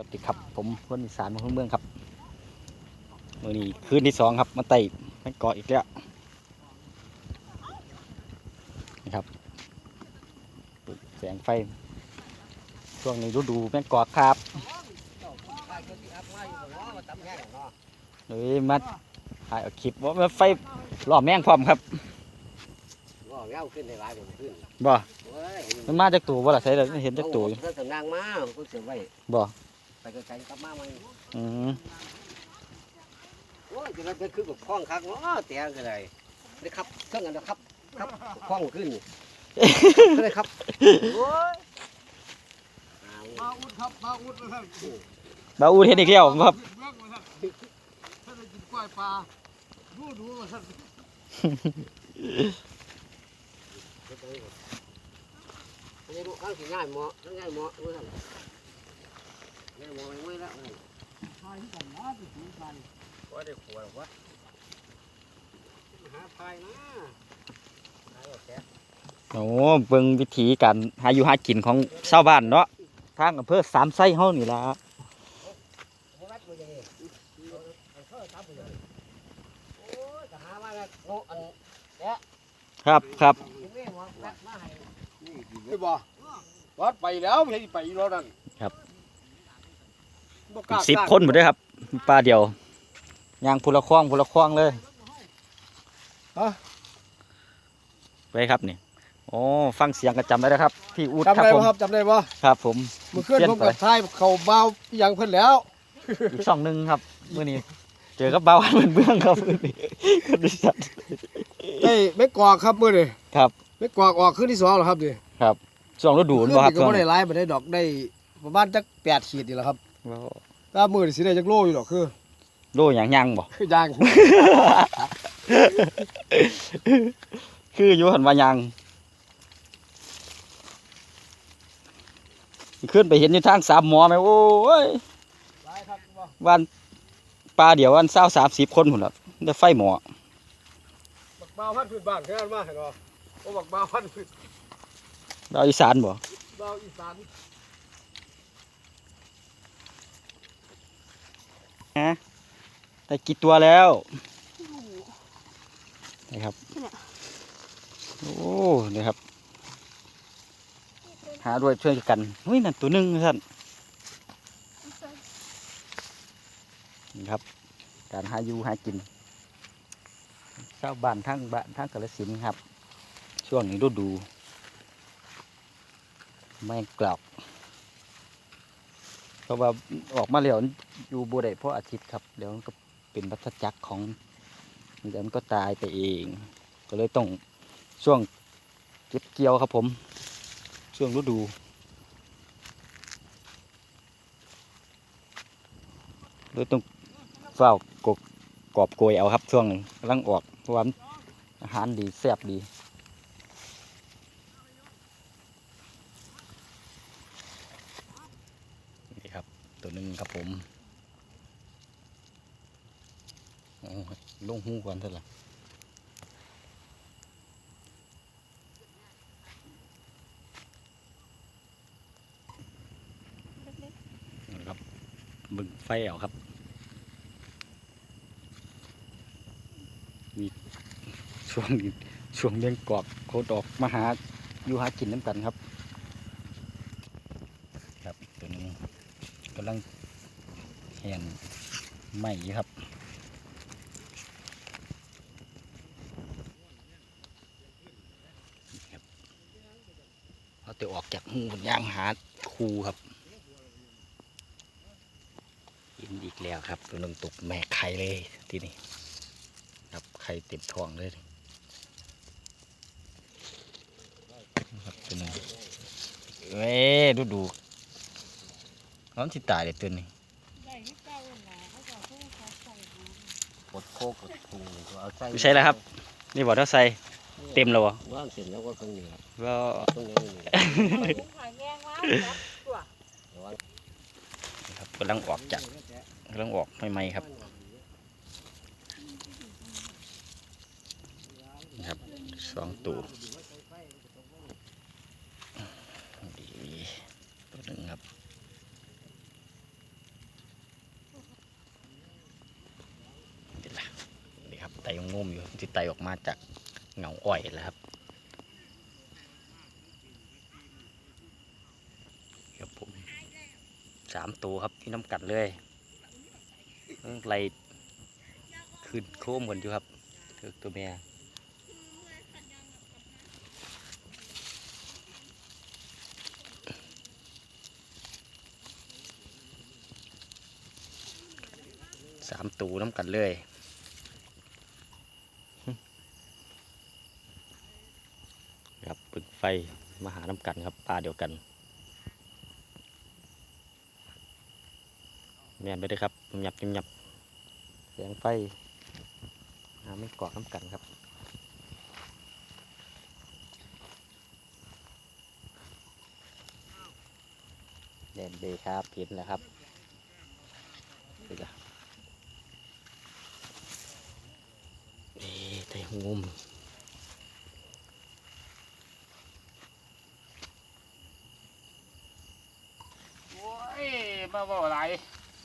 สวัสดีครับผมคนอีสานคนเมืองครับมื่อนี้คืนที่สองครับมาไต่แม่งเกาะอีกแล้วนะครับเปิดแสงไฟ ช่วงนี้ฤดูแม่งเกาะครับเลยมาถ่ายเอาคลิปว่ามาไฟล่อแมงพร้อมครับว่าเงาขึ้นในร้านผมขึ้นบ่เว้ยมันมาจากตัวบ่ล่ะใส่เลยเห็นจากตัวอยู่เพิ่งสำนางมาเพิ่งเสียไว้บ่ ไปไกลๆกลับมาใหม่อืมโอ้ยจะเป็นคือแบบคล้องคักเนาะเตียงก็ได้ได้ครับเครื่องกันนะครับครับคล้องขึ้นก็ได้ครับโอ้ยเอามาอุดครับมาอุดมาท่านบาอูเห็นอีกแล้วครับเมืองมาท่านท่านได้กินกล้วยปลาดูดูมาท่านอันนี้ลูกข้างสีง่ายหมอง่ายหมอเว้ยง่ายหมอไว้แล้วทายที่กันนะไปถูกกันว่าได้ขวดวะหาพายนะหาแค่โอ้เบิ่งวิธีการหาอยู่หากินของชาวบ้านเนาะทางอำเภอสามไส้เฮานี่ล่ะไม่วัดมือยังไงเอาเข้าทับมืองโอ้แล้วครับครับไปบ่วัดไปแล้วไม่ใช่ไปรถนั่น บ่กล้าสิบคนหมดเลยครับปลาเดียวย่างพูละคว้างพูละคว้างเลยไปครับนี่โอ้ฟังเสียงก็จำได้แล้วครับพี่อูดคจำรับได้ผมบ่ครับจำได้บ่ครับ ผมเมื่อคืนผมกับทายเขาเบาอหย่างเพิ่นแล้วอีกช่องหนึ่งครับมื่อนี้เจอกับเบาวันเหมือนเบื้องครับมื้อนี้คนดิสัตว์ได้ไม่กอกครับมื้อนี้ครับไม่กอกออกคืนที่สองแล้วครับนี่ช่วงฤดูคืนบ่ครับนี้ก็บ่ได้หลายบ่ได้ดอกได้ประมาณจัก8ขีดนี่แหละครับ ช่วงถ้ามื้อนี้สิได้จักโลอยู่ดอกคือโลอย่างยังบ่ คือย่าง คืออยู่หันว่ายัง ขึ้นไปเห็นอยู่ทางสามหมอไหมโอ้ยหลายครับบ่วันปลาเดี๋ยววันเศร้าสามสิบคนหมดแล้วได้ไฟหมอบักบ่าวพันธุ์พื้นบ้านคือกันมาเห็นบ่โอ้บักบ่าวพันธุ์พื้นเราอีสานบ่บ่าวอีสาน ฮะได้กี่ตัวแล้วนี่ครับ โอ้นี่ครับ หาด้วยช่วยกันเฮ้ยนั่นตัวหนึ่งท่านนี่ครับ การหาอยู่หากินชาวบ้านทั้งบ้านทั้งกาฬสินธุ์ครับ ช่วงนี้ฤดูแมงกลับ เพราะว่าออกมาแล้วอยู่บัวได้เพราะอาทิตย์ครับเดี๋ยวก็เป็นวัฏจักรของเดี๋ยวมันก็ตายไปเอง ก็เลยต้องช่วงเก็บเกี่ยวครับผม ช่วงฤดูเลยต้องเฝ้ากบกอบโกยเอาครับช่วงกำลังออกเพราะว่ามันอาหารดีแซ่บดี นี่ครับ ตัวหนึ่งครับผมโอ้ยลงหูก่อนเถอะล่ะนะครับบึงไฟเอาครับ มีช่วงช่วงเลี้ยงกรอบโคดอกมาหาอยู่หากินน้ำกันครับตัวนี้กำลังแหนไหม่ครับ เอาแต่ออกจากหูย่างหาคูครับกินอีกแล้วครับตัวนึงตกแม่ไข่เลยที่นี่ครับไข่เต็มท้องเลยครับตัวนึงเว้ดูดู น้องที่ตายเลยตัวนี้กดโคกกดปูเอาใส่ไม่ใช่แล้วครับ นี่บอกเท่าใส่เต็มแล้วบ่ว่างเสร็จแล้วก็ตรงนี้ครับว่าตรงนี้นี่ครับกำลังออกจากกำลังออกใหม่ๆครับนี่ครับสองตัวดีตัวหนึ่งครับ งมอยู่จิตไตออกมาจากเงาอ้อยแล้วครับครับผมสามตัวครับที่น้ำกัดเลยไล่ขึ้นโค้มกันอยู่ครับถือตัวเมียสามตัวน้ำกัดเลย ครับปึก ไฟมาหาน้ำกันครับปลาเดียวกัน แม่นไปเลยครับหยับหยับแสงไฟหาไม่กอดน้ำกันครับเด่นดีครับเห็นแล้วครับดูจ้ะเอ๊ะไต่งุม ยมาบ่อะไร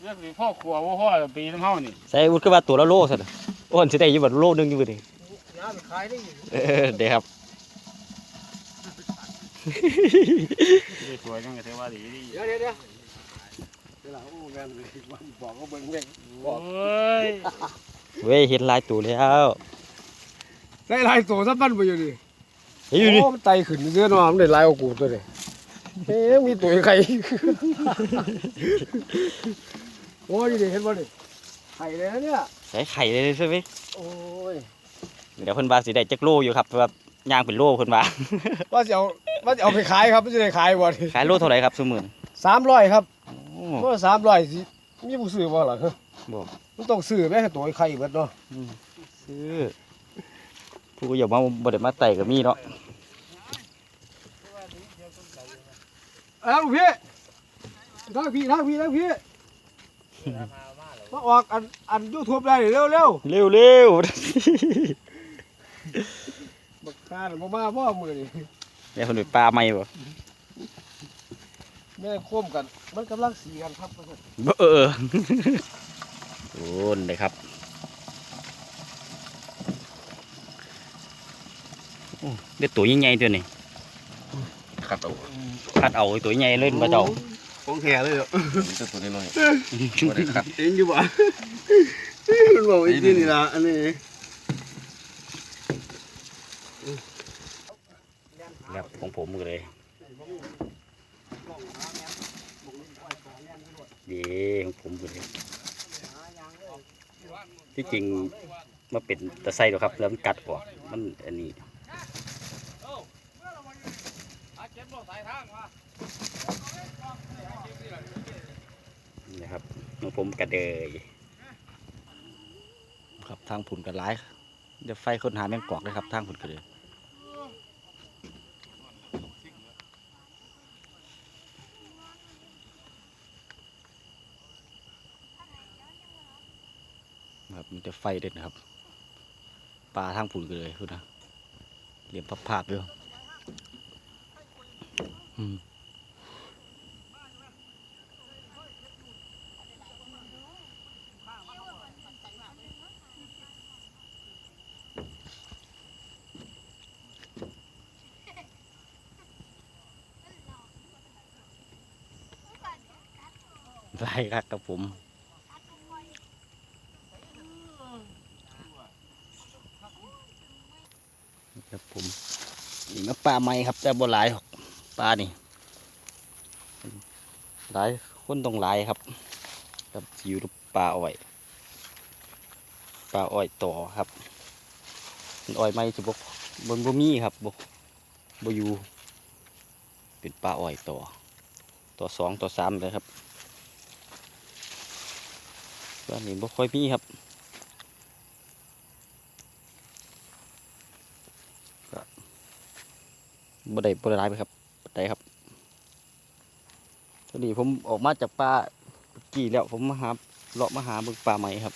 เรื่องสิพ่อขวบพ่อปีน้ำเฮานี่ใส่อุดก็ว่าตัวละโลสิอ้วนสิได้อยู่บัดโลนึงอยู่บ่ดิน้ำขายได้อยู่เออเดี๋ยวครับได้สวยจังก็ถือว่าดีดีเดี๋ยวเดี๋ยวเดี๋ยวเดี๋ยวเราโอ้แม่นเลยวันบอกก็เบิ่งเบิ่งโอ้ยเว้ยเห็นหลายตัวแล้วได้หลายตัวซะปั้นไปอยู่ดิเฮ้ยอยู่นี่โอ้มันไตขึ้นเยอะเนาะมันได้หลายกว่ากูตัวนี้ เอ๊ะมีตัวใครโอ้ยนี่เห็นบ่นี่ไข่เลยนะเนี่ยใส่ไข่เลยใช่ไหมโอ้ยเดี๋ยวเพิ่นว่าสิได้จักโลอยู่ครับแบบย่างเป็นโลเพิ่นว่าว่าจะเอาว่าจะเอาไปขายครับไม่จะได้ขายบ่นี่ขายโลเท่าไหร่ครับซุมื้อสามร้อยครับโอ้เมื่อสามร้อยสิมีผู้ซื้อบ่ล่ะฮะบ่มันต้องซื้อแม่ตัวไข่เบิดเนาะอืมซื้อผู้ก็อย่ามาบ่ได้มาไต่ก็มีเนาะ เอ้าลูกพี่ทางพี่ทางพี่ทางพี่มาออกอันอันยูทูบได้เร็วเร็วเร็วเร็วบักคาบ่มาบ่มือนี่แม่เพิ่นไปปลาใหม่บ่แม่โค้มกัน มันกำลังสีกันครับบ่เออโอ้นเลยครับโอ้ได้ตัวใหญ่ๆตัวนี้ ครับเอาคัดเอาไอ้ตัวใหญ่เล่นบ่เจ้าของแท้เลยเหรอตัวตัวน้อยครับเอ็นอยู่บ่มันบอกอีกทีนี่ล่ะอันนี้ครับของผมก็เลยเดีของผมก็เลยที่จริงมาเป็นตะไซหรอกครับ แล้วมันกัดออกมันอันนี้ นะครับของผมกระเดยครับทางผุนกระร้ายเดี๋ยวไฟค้นหาแมงกอกเลยครับ ทางผุนกระเดยครับมีแต่ไฟเด็ดนะครับปลาทางผุนกันเลยคุณนะเหลี่ยมพับภาพอยู่อืม ไล่ครับกับผมครับผมนี่มาปลาไม้ครับ แต่บ่หลายปลานี่หลายคนต้องหลายครับครับสิอยู่กับปลาอ้อยปลาอ้อยต่อครับมันอ้อยไม้สิบกบนบ่มีครับบ่บ่อยู่เป็นปลาอ้อยต่อต่อสองต่อสามเลยครับ ปลานี้บ่ค่อยมีครับบ่ได้บ่ได้ร้ายไปครับบ่ได้ครับตอนนี้ผมออกมาจากป่ากี้แล้วผมมาหาเลาะมาหาเบิ่งป่าใหม่ครับ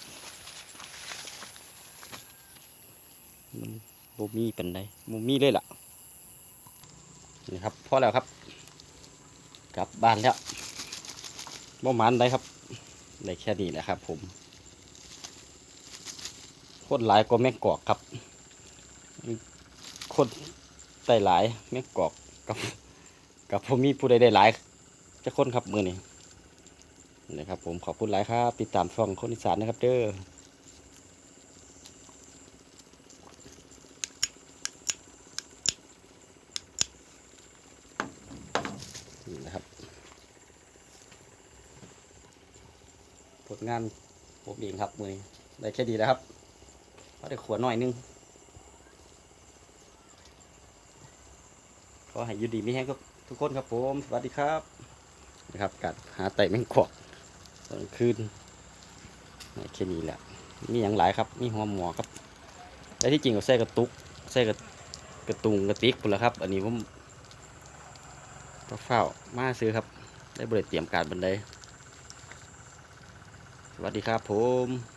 มันบ่มีปานใดบ่มีเลยล่ะนี่ครับพอแล้วครับ กลับบ้านแล้วบ่หมันได้ครับ ได้แค่นี้แหละครับผมคนหลายก็แม่กอกครับคนได้หลายแม่กอกกับกับผมมีผู้ใดได้หลายจะคนครับมือนี้นะครับผมขอบคุณหลายครับติดตามช่องคนอีสานนะครับเด้อนี่นะครับ ผลงานผมเองครับมือได้แค่ดีแล้วครับก็ได้ขวดหน่อยนึงขอให้อยูดีไม่แห้งก็ทุกคนครับผมสวัสดีครับนะครับกัดหาไต่แมงกอกตอนคืนแค่นี้แหละมีอย่างหลายครับมีหัวหมอครับและที่จริงก็ใส่กระตุกใส่กระกระตุงกระติกพุ่นละครับ อันนี้ผมก็เฝ้ามาซื้อครับ ได้บริเตรียมการบันได สวัสดีครับผม